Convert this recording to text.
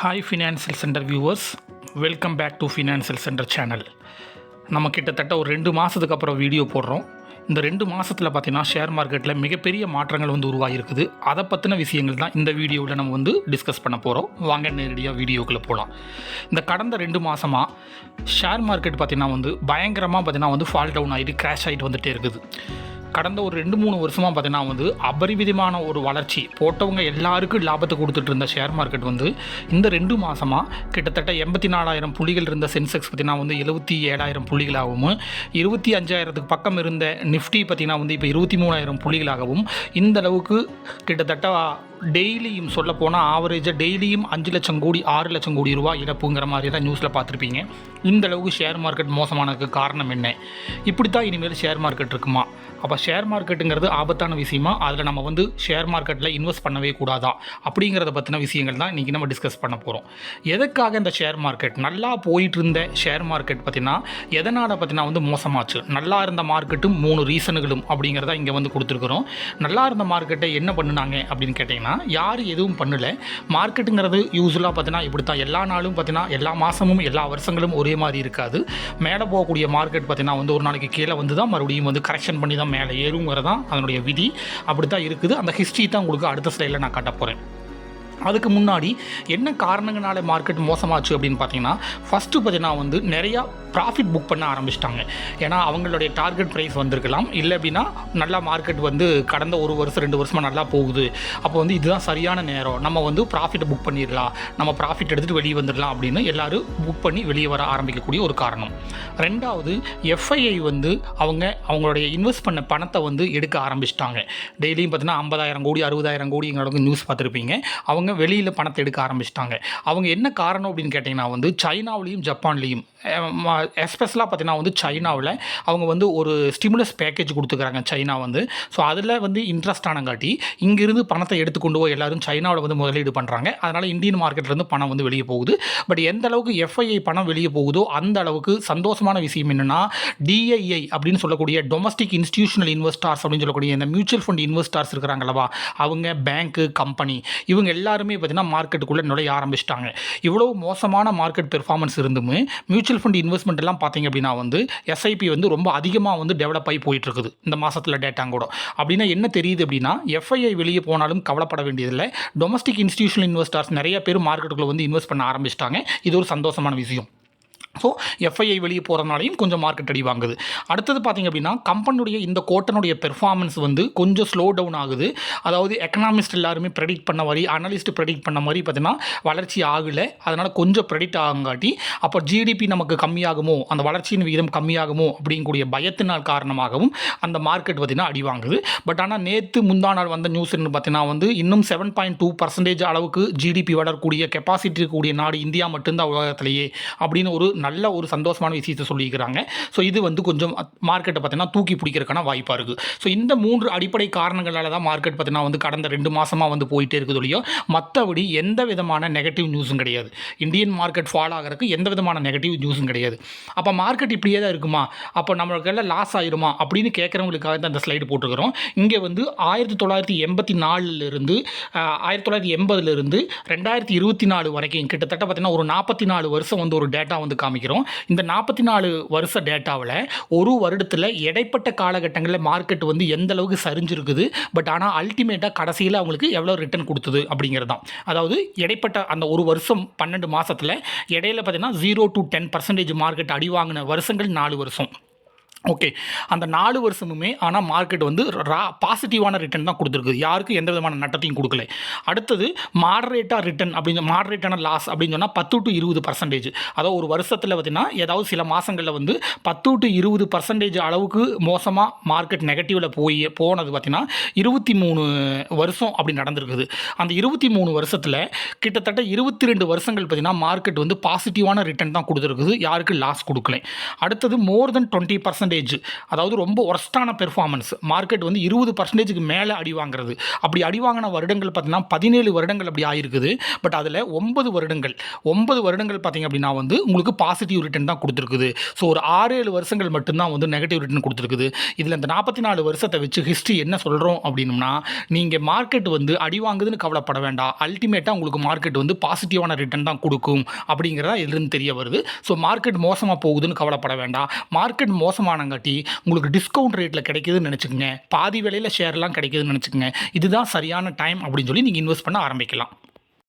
Hi financial centre viewers welcome back to financial centre channel நம்ம கிட்டத்தட்ட ஒரு ரெண்டு மாதத்துக்கு அப்புறம் வீடியோ போடுறோம். இந்த ரெண்டு மாதத்தில் பார்த்திங்கன்னா ஷேர் மார்க்கெட்டில் மிகப்பெரிய மாற்றங்கள் வந்து உருவாகிருக்குது அதை பற்றின விஷயங்கள் தான் இந்த வீடியோவில் நம்ம வந்து டிஸ்கஸ் பண்ண போகிறோம் வாங்க நேரடியாக வீடியோக்குள்ளே போகலாம் இந்த கடந்த ரெண்டு மாதமாக ஷேர் மார்க்கெட் பார்த்திங்கன்னா வந்து பயங்கரமாக பார்த்திங்கன்னா வந்து ஃபால் டவுன் ஆகிட்டு க்ராஷ் ஆகிட்டு வந்துகிட்டே இருக்குது. கடந்த ஒரு ரெண்டு மூணு வருஷமாக பார்த்தீங்கன்னா வந்து அபரிவிதமான ஒரு வளர்ச்சி போட்டவங்க எல்லாருக்கும் லாபத்தை கொடுத்துட்டு இருந்த ஷேர் மார்க்கெட் வந்து இந்த ரெண்டு மாதமாக கிட்டத்தட்ட எண்பத்தி நாலாயிரம் புள்ளிகள் இருந்த சென்செக்ஸ் பார்த்தீங்கன்னா வந்து எழுபத்தி ஏழாயிரம் புள்ளிகளாகவும் இருபத்தி அஞ்சாயிரத்துக்கு பக்கம் இருந்த நிஃப்டி பார்த்தீங்கன்னா வந்து இப்போ இருபத்தி மூணாயிரம் புள்ளிகளாகவும் இந்த அளவுக்கு கிட்டத்தட்ட டெய்லியும் சொல்ல போனால் ஆவரேஜாக டெய்லியும் அஞ்சு லட்சம் கோடி ஆறு லட்சம் கோடி ரூபா இழப்புங்கிற மாதிரி தான் நியூஸில் பார்த்துருப்பீங்க. இந்த அளவுக்கு ஷேர் மார்க்கெட் மோசமானதுக்கு காரணம் என்ன? இப்படி தான் இனிமேல் ஷேர் மார்க்கெட் இருக்குமா? அப்போ ஷேர் மார்க்கெட்டுங்கிறது ஆபத்தான விஷயமா? அதில் நம்ம வந்து ஷேர் மார்க்கெட்டில் இன்வெஸ்ட் பண்ணவே கூடாதா? அப்படிங்கிறத பற்றின விஷயங்கள் தான் இன்றைக்கி நம்ம டிஸ்கஸ் பண்ண போகிறோம் எதுக்காக இந்த ஷேர் மார்க்கெட் நல்லா போயிட்டு இருந்த ஷேர் மார்க்கெட் பார்த்தீங்கன்னா எதனால் பார்த்தீங்கன்னா வந்து மோசமாச்சு? நல்லா இருந்த மார்க்கெட்டும் மூணு ரீசனுகளும் அப்படிங்கிறத இங்கே வந்து கொடுத்துருக்குறோம். நல்லா இருந்த மார்க்கெட்டை என்ன பண்ணுனாங்க அப்படின்னு கேட்டிங்கன்னா யார் எதுவும் பண்ணல. மார்க்கெட்டுங்கிறது யூஸ்வலாக பார்த்தீங்கன்னா இப்படி தான் எல்லா நாளும் பார்த்தீங்கன்னா எல்லா மாதமும் எல்லா வருஷங்களும் ஒரே மாதிரி இருக்காது. மேலே போகக்கூடிய மார்க்கெட் பார்த்தீங்கன்னா வந்து ஒரு நாளைக்கு கீழே வந்து தான் மறுபடியும் வந்து கரெக்ஷன் பண்ணி தான் மேலே ஏறுங்கிறது தான் அதனுடைய விதி. அப்படி தான் இருக்குது. அந்த ஹிஸ்ட்ரி தான் உங்களுக்கு அடுத்த ஸ்லைடில் நான் காட்ட போகிறேன் அதுக்கு முன்னாடி என்ன காரணங்களால மார்க்கெட் மோசமாச்சு அப்படின்னு பார்த்தீங்கன்னா ஃபஸ்ட்டு பார்த்தீங்கன்னா வந்து நிறையா ப்ராஃபிட் புக் பண்ண ஆரம்பிச்சிட்டாங்க. ஏன்னா அவங்களுடைய டார்கெட் ப்ரைஸ் வந்திருக்கலாம். இல்லை அப்படின்னா நல்லா மார்க்கெட் வந்து கடந்த ஒரு வருஷம் ரெண்டு வருஷமாக நல்லா போகுது. அப்போ வந்து இதுதான் சரியான நேரம். நம்ம வந்து ப்ராஃபிட்டை புக் பண்ணிடலாம். நம்ம ப்ராஃபிட் எடுத்துகிட்டு வெளியே வந்துடலாம் அப்படின்னு எல்லாரும் புக் பண்ணி வெளியே வர ஆரம்பிக்கக்கூடிய ஒரு காரணம். ரெண்டாவது எஃப்ஐஐ வந்து அவங்க அவங்களுடைய இன்வெஸ்ட் பண்ண பணத்தை வந்து எடுக்க ஆரம்பிச்சிட்டாங்க. டெய்லியும் பார்த்தீங்கன்னா ஐம்பதாயிரம் கோடி அறுபதாயிரம் கோடி எங்களோட நியூஸ் பார்த்துருப்பீங்க. அவங்க வெளியில் பணத்தை எடுக்க ஆரம்பிச்சிட்டாங்க. அவங்க என்ன காரணம் அப்படின்னு கேட்டிங்கன்னா வந்து சைனாவிலையும் ஜப்பான்லேயும் எஸ்பெஷலாக பார்த்தீங்கன்னா வந்து சைனாவில் அவங்க வந்து ஒரு ஸ்டிமுலஸ் பேக்கேஜ் கொடுத்துக்கிறாங்க சைனா வந்து. ஸோ அதில் வந்து இன்ட்ரெஸ்ட் ஆனங்காட்டி இங்கிருந்து பணத்தை எடுத்து கொண்டு போய் எல்லாரும் சைனாவில் வந்து முதலீடு பண்ணுறாங்க அதனால் இந்தியன் மார்க்கெட்லேருந்து பணம் வந்து வெளியே போகுது. பட் எந்த அளவுக்கு எஃப்ஐஐ பணம் வெளியே போகுதோ அந்த அளவுக்கு சந்தோஷமான விஷயம் என்னென்னா டிஐஐ அப்படின்னு சொல்லக்கூடிய டொமஸ்டிக் இன்ஸ்டியூஷனல் இன்வெஸ்டார்ஸ் அப்படின்னு சொல்லக்கூடிய இந்த மியூச்சுவல் ஃபண்ட் இன்வெஸ்டார்ஸ் இருக்கிறாங்களவா அவங்க பேங்க்கு கம்பெனி இவங்க எல்லாருமே பார்த்தீங்கன்னா மார்க்கெட்டுக்குள்ளே நுழைய ஆரம்பிச்சிட்டாங்க. இவ்வளோ மோசமான மார்க்கெட் பெர்ஃபார்மன்ஸ் இருந்துமே மியூச்சுவல் ஃபண்ட் இன்வெஸ்ட்மெண்ட் எல்லாம் பார்த்தீங்க அப்படின்னா வந்து எஸ்ஐபி வந்து ரொம்ப அதிகமாக வந்து டெவலப் ஆகி போயிட்டுருக்குது. இந்த மாதத்தில் டேட்டாங்க கூட. அப்படின்னா என்ன தெரியுது அப்படின்னா எஃப்ஐஐ வெளியே போனாலும் கவலைப்பட வேண்டியதில்லை. டொமஸ்டிக் இன்ஸ்டியூஷனல் இன்வெஸ்டர்ஸ் நிறைய பேர் மார்க்கெட்டுக்குள்ளே வந்து இன்வெஸ்ட் பண்ண ஆரம்பிச்சிட்டாங்க. இது ஒரு சந்தோஷமான விஷயம். ஸோ எஃப்ஐஐ வெளியே போகிறதுனாலையும் கொஞ்சம் மார்க்கெட் அடி வாங்குது. அடுத்தது பார்த்திங்க அப்படின்னா கம்பெனியுடைய இந்த கோட்டனுடைய பெர்ஃபார்மன்ஸ் வந்து கொஞ்சம் ஸ்லோ டவுன் ஆகுது. அதாவது எக்கனாமிஸ்ட் எல்லாருமே ப்ரெடிக்ட் பண்ண மாதிரி அனலிஸ்ட் ப்ரெடிக்ட் பண்ண மாதிரி பார்த்தீங்கன்னா வளர்ச்சி ஆகலை. அதனால் கொஞ்சம் ப்ரெடிக்ட் ஆகுங்காட்டி அப்போ ஜிடிபி நமக்கு கம்மியாகுமோ அந்த வளர்ச்சியின் விகிதம் கம்மியாகுமோ அப்படிங்கக்கூடிய பயத்தினால் காரணமாகவும் அந்த மார்க்கெட் பார்த்திங்கன்னா அடி வாங்குது. பட் ஆனால் நேற்று முந்தா நாள் வந்த நியூஸ் பார்த்தீங்கன்னா வந்து இன்னும் செவன் பாயிண்ட் டூ பர்சன்டேஜ் அளவுக்கு ஜிடிபி வளரக்கூடிய கெப்பாசிட்டி இருக்கக்கூடிய நாடு இந்தியா மட்டும்தான் உலகத்திலேயே அப்படின்னு ஒரு நல்ல ஒரு சந்தோஷமான விஷயத்தை சொல்லியிருக்கிறாங்க. ஸோ இது வந்து கொஞ்சம் மார்க்கெட்டை பார்த்தீங்கன்னா தூக்கி பிடிக்கிறதுக்கான வாய்ப்பாக இருக்குது ஸோ இந்த மூன்று அடிப்படை காரணங்களால் தான் மார்க்கெட் பார்த்தீங்கன்னா வந்து கடந்த ரெண்டு மாதமாக வந்து போயிட்டே இருக்குது இல்லையோ மற்றபடி எந்த விதமான நெகட்டிவ் நியூஸும் கிடையாது. இந்தியன் மார்க்கெட் ஃபாலோ ஆகிறதுக்கு எந்த விதமான நெகட்டிவ் நியூஸும் கிடையாது. அப்போ மார்க்கெட் இப்படியே தான் இருக்குமா? அப்போ நம்மளுக்கெல்லாம் லாஸ் ஆயிருமா? அப்படின்னு கேட்குறவங்களுக்காக தான் அந்த ஸ்லைடு போட்டுருக்கிறோம். இங்கே வந்து ஆயிரத்தி தொள்ளாயிரத்தி எண்பத்தி நாலுலேருந்து ஆயிரத்தி தொள்ளாயிரத்தி எண்பதுலேருந்து ரெண்டாயிரத்தி இருபத்தி நாலு வரைக்கும் கிட்டத்தட்ட பார்த்தீங்கன்னா ஒரு நாற்பத்தி நாலு வருஷம் வந்து ஒரு டேட்டா வந்து காமி காமிக்கிறோம். இந்த நாற்பத்தி நாலு வருஷ டேட்டாவில் ஒரு வருடத்தில் இடைப்பட்ட காலகட்டங்களில் மார்க்கெட் வந்து எந்த அளவுக்கு சரிஞ்சிருக்குது? பட் ஆனால் அல்டிமேட்டாக கடைசியில் அவங்களுக்கு எவ்வளோ ரிட்டர்ன் கொடுத்தது அப்படிங்கிறது தான். அதாவது இடைப்பட்ட அந்த ஒரு வருஷம் பன்னெண்டு மாதத்தில் இடையில பார்த்தீங்கன்னா zero to ten percentage market அடி வாங்கின வருஷங்கள் நாலு வருஷம். ஓகே. அந்த நாலு வருஷமுமே ஆனால் மார்க்கெட் வந்து ரா பாசிட்டிவான ரிட்டர்ன் தான் கொடுத்துருக்கு யாருக்கும் எந்த விதமான நட்டத்தையும் கொடுக்கல. அடுத்தது மாடரேட்டாக ரிட்டர்ன் அப்படின்னு மாடரேட்டான லாஸ் அப்படின்னு சொன்னால் பத்து டு இருபது பர்சன்டேஜ் அதாவது ஒரு வருஷத்தில் பார்த்தீங்கன்னா ஏதாவது சில மாதங்களில் வந்து பத்து டு இருபது பர்சன்டேஜ் அளவுக்கு மோசமாக மார்க்கெட் நெகட்டிவில் போய் போனது பார்த்திங்கன்னா இருபத்தி மூணு வருஷம் அப்படி நடந்திருக்குது. அந்த இருபத்தி மூணு வருஷத்தில் கிட்டத்தட்ட இருபத்தி ரெண்டு வருஷங்கள் பார்த்தீங்கன்னா மார்க்கெட் வந்து பாசிட்டிவான ரிட்டர்ன் தான் கொடுத்துருக்குது. யாருக்கு லாஸ் கொடுக்கல. அடுத்தது more than twenty percentage percentage அதாவது ரொம்ப ஒர்ஸ்டான பெர்ஃபார்மன்ஸ் மார்க்கெட் வந்து இருபது பர்சன்டேஜுக்கு மேலே அடி வாங்குறது. அப்படி அடி வாங்கின வருடங்கள் பார்த்தீங்கன்னா பதினேழு வருடங்கள் அப்படி ஆயிருக்குது. பட் அதில் ஒன்பது வருடங்கள் ஒன்பது வருடங்கள் பார்த்தீங்க அப்படின்னா வந்து உங்களுக்கு பாசிட்டிவ் ரிட்டர்ன் தான் கொடுத்துருக்குது. ஸோ ஒரு ஆறு ஏழு வருஷங்கள் மட்டும்தான் வந்து நெகட்டிவ் ரிட்டர்ன் கொடுத்துருக்குது. இதில் இந்த நாற்பத்தி நாலு வருஷத்தை வச்சு ஹிஸ்ட்ரி என்ன சொல்கிறோம் அப்படின்னா நீங்கள் மார்க்கெட் வந்து அடி வாங்குதுன்னு கவலைப்பட வேண்டாம். அல்டிமேட்டாக உங்களுக்கு மார்க்கெட் வந்து பாசிட்டிவான ரிட்டர்ன் தான் கொடுக்கும் அப்படிங்கிறதா இதுலேருந்து தெரிய வருது. ஸோ மார்க்கெட் மோசமாக போகுதுன்னு கவலைப்பட வேண்டாம். மார்க்கெட் மோசமான காட்டி உங்களுக்கு டிஸ்கவுண்ட் ரேட்டில் கிடைக்குதுன்னு நினச்சிக்கோங்க. பாதி விலையில் ஷேர்லாம் கிடைக்குதுன்னு நினச்சிக்கோங்க. இதுதான் சரியான டைம் அப்படின்னு சொல்லி நீங்கள் இன்வெஸ்ட் பண்ண ஆரம்பிக்கலாம்.